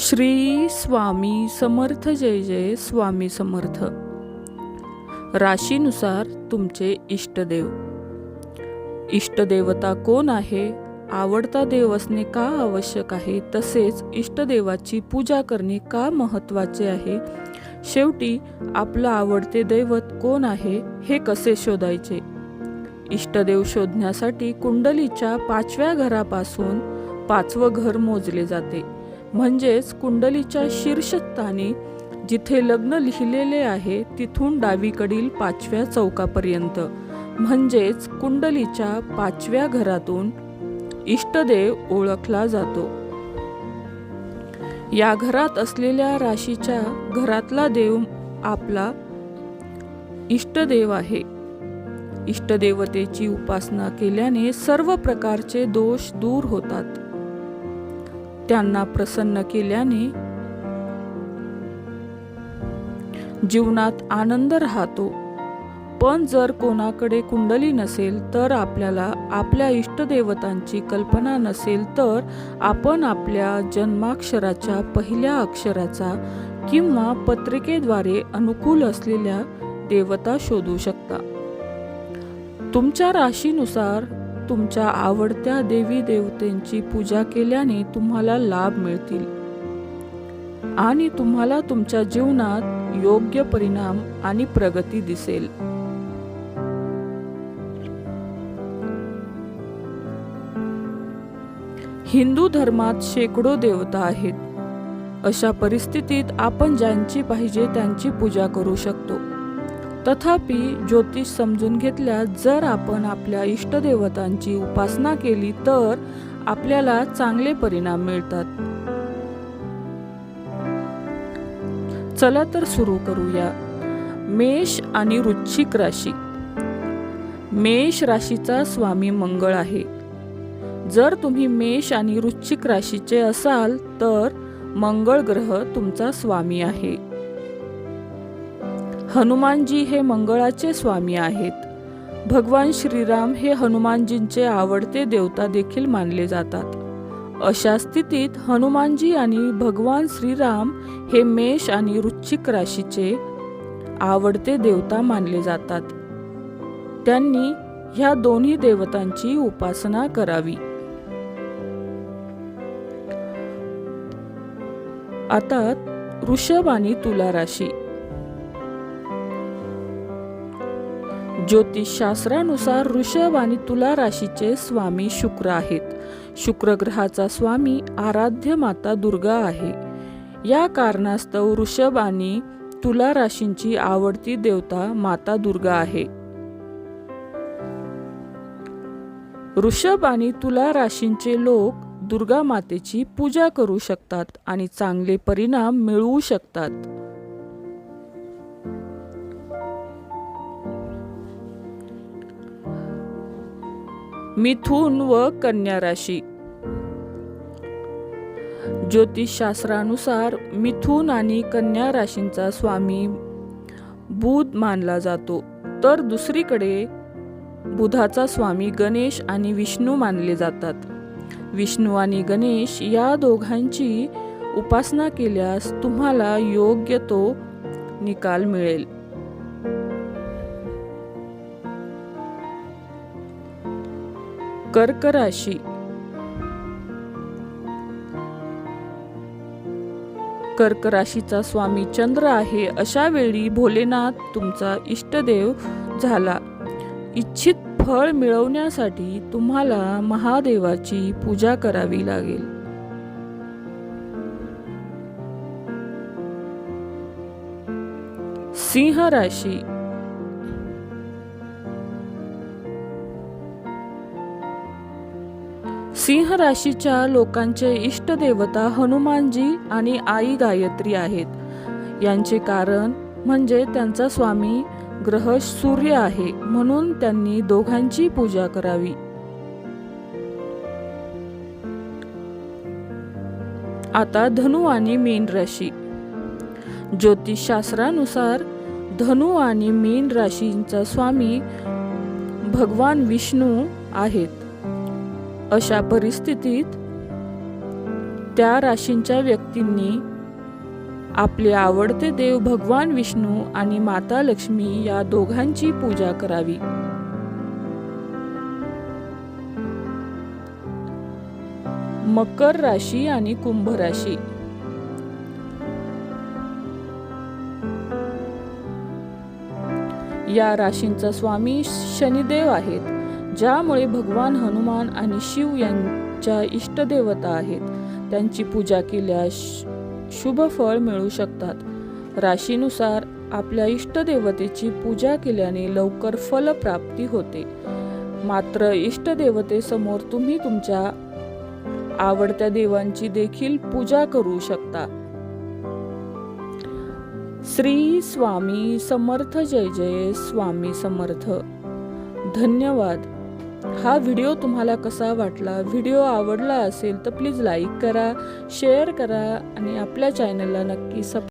श्री स्वामी समर्थ जय जय स्वामी समर्थ. राशीनुसार तुमचे इष्टदेव. इष्टदेवता कोण आहे? आवडता देव असणे का आवश्यक आहे? तसेच इष्टदेवाची पूजा करणे का महत्त्वाचे आहे? शेवटी आपलं आवडते दैवत कोण आहे हे कसे शोधायचे? इष्टदेव शोधण्यासाठी कुंडलीच्या पाचव्या घरापासून पाचवं घर मोजले जाते. म्हणजेच कुंडलीच्या शीर्षस्थानी जिथे लग्न लिहिलेले आहे तिथून डावीकडील पाचव्या चौकापर्यंत. म्हणजेच कुंडलीच्या पाचव्या घरातून इष्टदेव ओळखला जातो. या घरात असलेल्या राशीच्या घरातला देव आपला इष्टदेव आहे. इष्टदेवतेची उपासना केल्याने सर्व प्रकारचे दोष दूर होतात. त्यांना प्रसन्न केल्याने जीवनात आनंद राहतो. पण जर कोणाकडे कुंडली नसेल तर आपल्याला आपल्या इष्टदेवतांची कल्पना नसेल तर आपण आपल्या जन्माक्षराच्या पहिल्या अक्षराचा किंवा पत्रिकेद्वारे अनुकूल असलेल्या देवता शोधू शकता. तुमच्या राशीनुसार तुमच्या आवडत्या देवी देवतेंची पूजा केल्याने तुम्हाला लाभ मिळतील. आणि तुम्हाला तुमच्या जीवनात योग्य परिणाम आणि प्रगती दिसेल. हिंदू धर्मात शेकडो देवता आहेत. अशा परिस्थितीत आपण ज्यांची पाहिजे त्यांची पूजा करू शकतो. तथापि ज्योतिष समजून घेतल्यास जर आपण आपल्या इष्टदेवतांची उपासना केली तर आपल्याला चांगले परिणाम मिळतात. चला तर सुरू करूया. मेष आणि वृश्चिक राशी. मेष राशीचा स्वामी मंगळ आहे. जर तुम्ही मेष आणि वृश्चिक राशीचे असाल तर मंगळ ग्रह तुमचा स्वामी आहे. हनुमानजी हे मंगळाचे स्वामी आहेत. भगवान श्रीराम हे हनुमानजींचे आवडते देवता देखील मानले जातात. अशा स्थितीत हनुमानजी आणि भगवान श्रीराम हे मेष आणि वृश्चिक राशीचे आवडते देवता मानले जातात. त्यांनी ह्या दोन्ही देवतांची उपासना करावी. आता वृषभ आणि तुला राशी. ज्योतिषशास्त्रानुसार ऋषभ आणि तुला राशीचे स्वामी शुक्र आहेत. शुक्रग्रहाचा स्वामी आराध्य माता दुर्गा आहे. या कारणास्तव ऋषभ आणि तुला राशींची आवडती देवता माता दुर्गा आहे. ऋषभ आणि तुला राशींचे लोक दुर्गा मातेची पूजा करू शकतात आणि चांगले परिणाम मिळवू शकतात. मिथुन व कन्या राशी. ज्योतिषशास्त्रानुसार मिथुन आणि कन्या राशींचा स्वामी बुध मानला जातो. तर दुसरीकडे बुधाचा स्वामी गणेश आणि विष्णू मानले जातात. विष्णू आणि गणेश या दोघांची उपासना केल्यास तुम्हाला योग्य तो निकाल मिळेल. कर्क राशी कर्क राशीचा स्वामी चंद्र आहे अशा वेळी भोलेनाथ तुमचा इष्टदेव झाला. इच्छित फळ मिळवण्यासाठी तुम्हाला महादेवाची पूजा करावी लागेल. सिंह राशी. सिंह राशीच्या लोकांचे इष्टदेवता हनुमानजी आणि आई गायत्री आहेत. यांचे कारण म्हणजे त्यांचा स्वामी ग्रह सूर्य आहे म्हणून त्यांनी दोघांची पूजा करावी. आता धनु आणि मीन राशी. ज्योतिषशास्त्रानुसार धनु आणि मीन राशींचा स्वामी भगवान विष्णू आहेत. अशा परिस्थितीत त्या राशींच्या व्यक्तींनी आपले आवडते देव भगवान विष्णू आणि माता लक्ष्मी या दोघांची पूजा करावी. मकर राशी आणि कुंभ राशी. या राशींचा स्वामी शनिदेव आहेत. ज्यामुळे भगवान हनुमान आणि शिव यांच्या इष्टदेवता आहेत. त्यांची पूजा केल्यास शुभ फळ मिळू शकतात. राशीनुसार आपल्या इष्टदेवतेची पूजा केल्याने लवकर फलप्राप्ती होते. मात्र इष्टदेवतेसमोर तुम्ही तुमच्या आवडत्या देवांची देखील पूजा करू शकता. श्री स्वामी समर्थ जय जय स्वामी समर्थ. धन्यवाद. हा व्हिडिओ तुम्हाला कसा वाटला व्हिडिओ आवडला असेल तर प्लीज लाईक करा शेअर करा आणि आपल्या चॅनलला नक्की सब